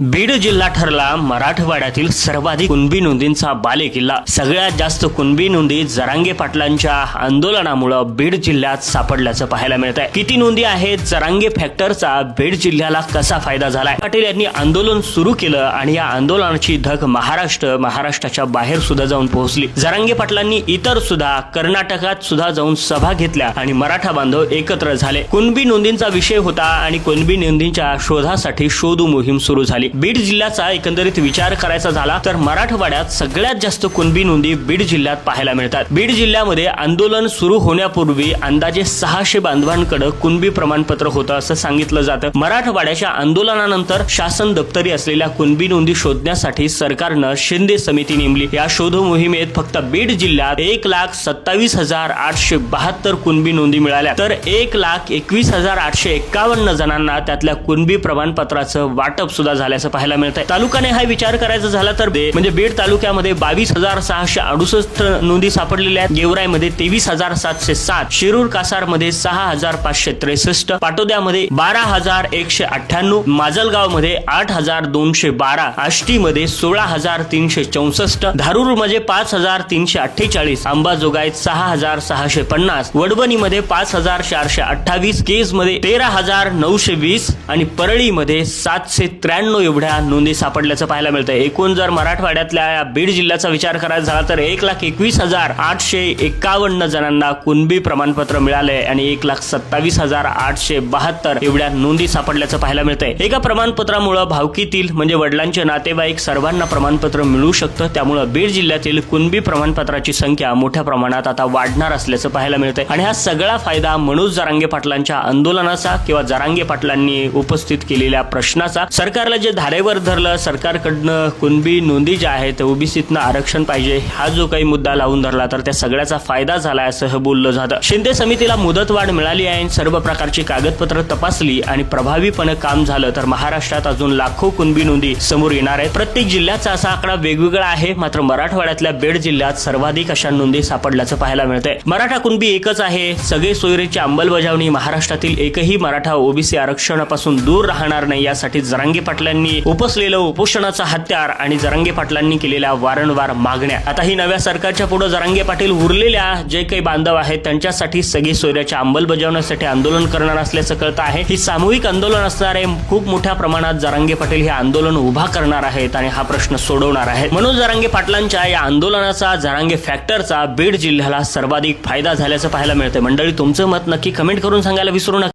बीड जिल्हा ठरला मराठवाड्यातील सर्वाधिक कुणबी नोंदींचा बालेकिल्ला. सगळ्यात जास्त कुणबी नोंदी जरांगे पाटलांच्या आंदोलनामुळं बीड जिल्ह्यात सापडल्याचं पाहायला मिळत आहे किती नोंदी आहेत जरांगे फॅक्टरचा बीड जिल्ह्याला कसा फायदा झालाय? पाटील यांनी आंदोलन सुरू केलं आणि या आंदोलनाची धग महाराष्ट्र महाराष्ट्राच्या बाहेर सुद्धा जाऊन पोहोचली. जरांगे पाटलांनी इतर सुद्धा कर्नाटकात सुद्धा जाऊन सभा घेतल्या आणि मराठा बांधव एकत्र झाले. कुणबी नोंदींचा विषय होता आणि कुणबी नोंदींच्या शोधासाठी शोध मोहीम सुरू झाली. बीड जिल्ह्याचा एकंदरीत विचार करायचा झाला तर मराठवाड्यात सगळ्यात जास्त कुणबी नोंदी बीड जिल्ह्यात पाहायला मिळतात. बीड जिल्ह्यामध्ये आंदोलन सुरू होण्यापूर्वी अंदाजे सहाशे बांधवांकडे कुणबी प्रमाणपत्र होतं असं सांगितलं जातं. मराठवाड्याच्या आंदोलनानंतर शासन दप्तरी असलेल्या कुणबी नोंदी शोधण्यासाठी सरकारनं शिंदे समिती नेमली. या शोध मोहिमेत फक्त बीड जिल्ह्यात एक लाख सत्तावीस हजार आठशे बहात्तर कुणबी नोंदी मिळाल्या. तर एक लाख एकवीस हजार आठशे एक्कावन्न जणांना त्यातल्या कुणबी प्रमाणपत्राचं वाटप सुद्धा आल्याचं पाहायला मिळत आहे तालुक्याने हा विचार करायचा झाला तर बे- म्हणजे बीड तालुक्यामध्ये बावीस हजार सहाशे अडुसष्ट नोंदी सापडलेल्या आहेत. गेवरायमध्ये तेवीस हजार सातशे सात शिरूर कासारमध्ये सहा हजार पाचशे त्रेसष्ट पाटोद्यामध्ये बारा हजार एकशे अठ्ठ्याण्णव माजलगावमध्ये आठ हजार दोनशे बारा आष्टीमध्ये सोळा हजार तीनशे चौसष्ट धारूरमध्ये पाच हजार तीनशे अठ्ठेचाळीस अंबाजोगाईत सहा हजार सहाशे पन्नास वडबणीमध्ये पाच हजार चारशे अठ्ठावीस केजमध्ये तेरा हजार नऊशे वीस आणि परळीमध्ये सातशे त्र्याण्णव एवढ्या नोंदी सापडल्याचं पाहायला मिळतं एकूण जर मराठवाड्यातल्या या बीड जिल्ह्याचा विचार करायचा झाला तर एक लाख एकवीस हजार आठशे एकावन्न जणांना कुणबी प्रमाणपत्र मिळालंय आणि एक लाख सत्तावीस हजार आठशे बहात्तर एवढ्या नोंदी सापडल्याचं पाहायला मिळतंय. एका प्रमाणपत्रामुळं भावकीतील म्हणजे वडिलांचे नातेवाईक सर्वांना प्रमाणपत्र मिळू शकतं. त्यामुळं बीड जिल्ह्यातील कुणबी प्रमाणपत्राची संख्या मोठ्या प्रमाणात आता वाढणार असल्याचं पाहायला मिळतंय. आणि हा सगळा फायदा मनोज जरांगे पाटलांच्या आंदोलनाचा किंवा जरांगे पाटलांनी उपस्थित केलेल्या प्रश्नाचा सरकारला जे धारेवर धरलं सरकारकडनं कुणबी नोंदी ज्या आहेत ओबीसीतनं आरक्षण पाहिजे. हा जो काही मुद्दा लावून धरला तर त्या सगळ्याचा फायदा झाला असं बोललं जातं. शिंदे समितीला मुदतवाढ मिळाली आहे सर्व प्रकारची कागदपत्र तपासली आणि प्रभावीपणे काम झालं तर महाराष्ट्रात अजून लाखो कुणबी नोंदी समोर येणार आहेत. प्रत्येक जिल्ह्याचा असा आकडा वेगवेगळा आहे मात्र मराठवाड्यातल्या बेड जिल्ह्यात सर्वाधिक अशा नोंदी सापडल्याचं पाहायला मिळतंय. मराठा कुणबी एकच आहे सगळे सोयरीची अंमलबजावणी महाराष्ट्रातील एकही मराठा ओबीसी आरक्षणापासून दूर राहणार नाही यासाठी जरांगी पाटलांनी उपसलेलं उपोषणाचा हत्यार आणि जरांगे पाटलांनी केलेल्या वारंवार मागण्या. आता ही नव्या सरकारच्या पुढे जरांगे पाटील उरलेल्या जे काही बांधव आहेत त्यांच्यासाठी सगळी सोयऱ्याच्या अंमलबजावण्यासाठी आंदोलन करणार असल्याचं कळतं आहे. ही सामूहिक आंदोलन असणार आहे खूप मोठ्या प्रमाणात जरांगे पाटील हे आंदोलन उभा करणार आहेत आणि हा प्रश्न सोडवणार आहेत. म्हणून जरांगे पाटलांच्या या आंदोलनाचा जरांगे फॅक्टरचा बीड जिल्ह्याला सर्वाधिक फायदा झाल्याचं पाहायला मिळतंय. मंडळी तुमचं मत नक्की कमेंट करून सांगायला विसरू नका.